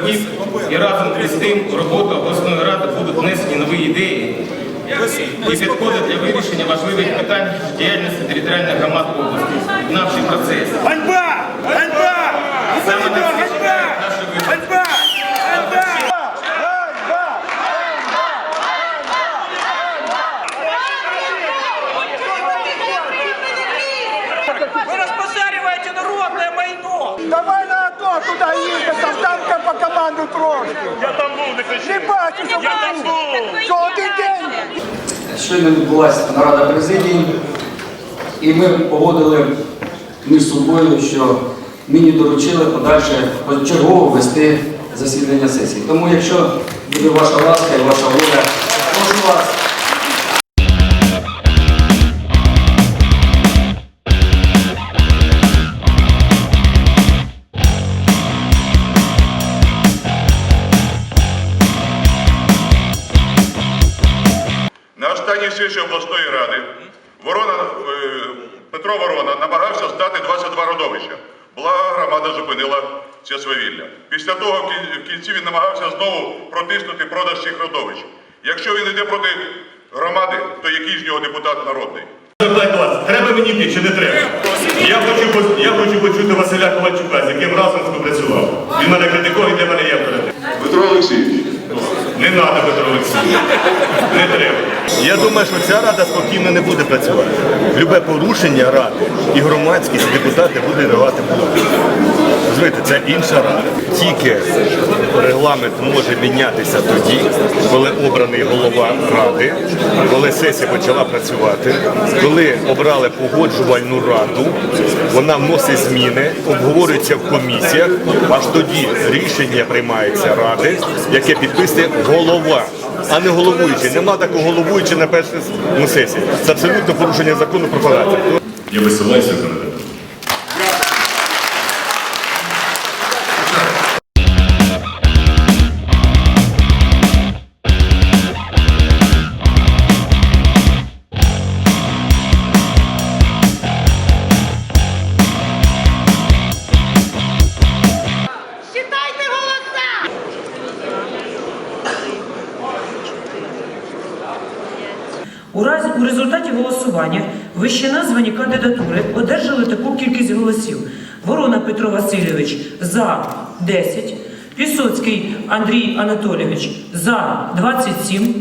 округів і разом із тим в роботу обласної ради будуть внесені нові ідеї і підходи для вирішення важливих питань діяльності територіальних громад області. Наший процес. Ганьба! Ганьба! Саме на Ганьба! наші! Вы разбазариваете народное майно! Давай на АТО туда їхати, там танка по команду трошки. Я там був, не кричи. Не бачу, що Я там був. що один день. Щойно відбулася нарада президії, і ми погодили між собою, що мені доручили подальше почергово вести засідання сесії. Тому, якщо буде ваша ласка і ваша воля, прошу вас. На останній сесії обласної ради Ворона, е, Петро Ворона намагався здати 22 родовища. Благо громада зупинила це свавілля. Після того в кінці він намагався знову протиснути продаж цих родовищ. Якщо він йде проти громади, то який з нього депутат народний? Запитайте вас, треба мені йти чи не треба? Я хочу, я хочу почути Василя Ковальчука, з яким разом співпрацював. Він мене критикував, і для мене є авторитет. Петро Олексійович, Треба, Петро Олексійович. Не треба. Я думаю, що ця рада спокійно не буде працювати. Любе порушення ради і громадськість, і депутати будуть давати блок. Розумієте, це інша рада. Тільки регламент може мінятися тоді, коли обраний голова ради, коли сесія почала працювати, коли обрали погоджувальну раду, вона вносить зміни, обговорюється в комісіях, аж тоді рішення приймається ради, яке підписує голова, а не головуючий. Нема такого головуючого на першій сесії. Це абсолютно порушення закону про парламент. Я висилаюся У результаті голосування вище названі кандидатури одержали таку кількість голосів: Ворона Петро Васильович за 10, Пісоцький Андрій Анатолійович за 27,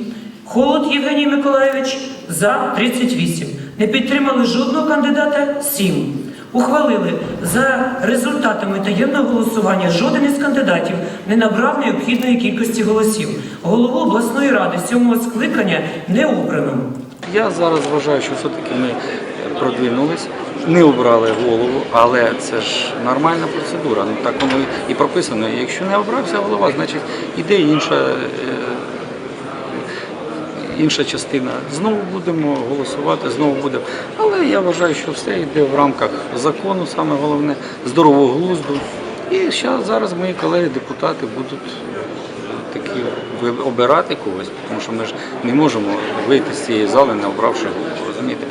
Холод Євгеній Миколайович за 38. Не підтримали жодного кандидата 7. Ухвалили за результатами таємного голосування жоден із кандидатів не набрав необхідної кількості голосів. Голову обласної ради сьомого скликання не обрано. Я зараз вважаю, що все-таки ми продвинулись, не обрали голову, але це ж нормальна процедура. Ну так воно і прописано. Якщо не обрався голова, значить іде інша, е, інша частина. Знову будемо голосувати, знову будемо. Але я вважаю, що все йде в рамках закону, саме головне, здорового глузду. І зараз мої колеги-депутати будуть такі обирати когось, тому що ми ж не можемо вийти з цієї зали, не обравши голову, розумієте?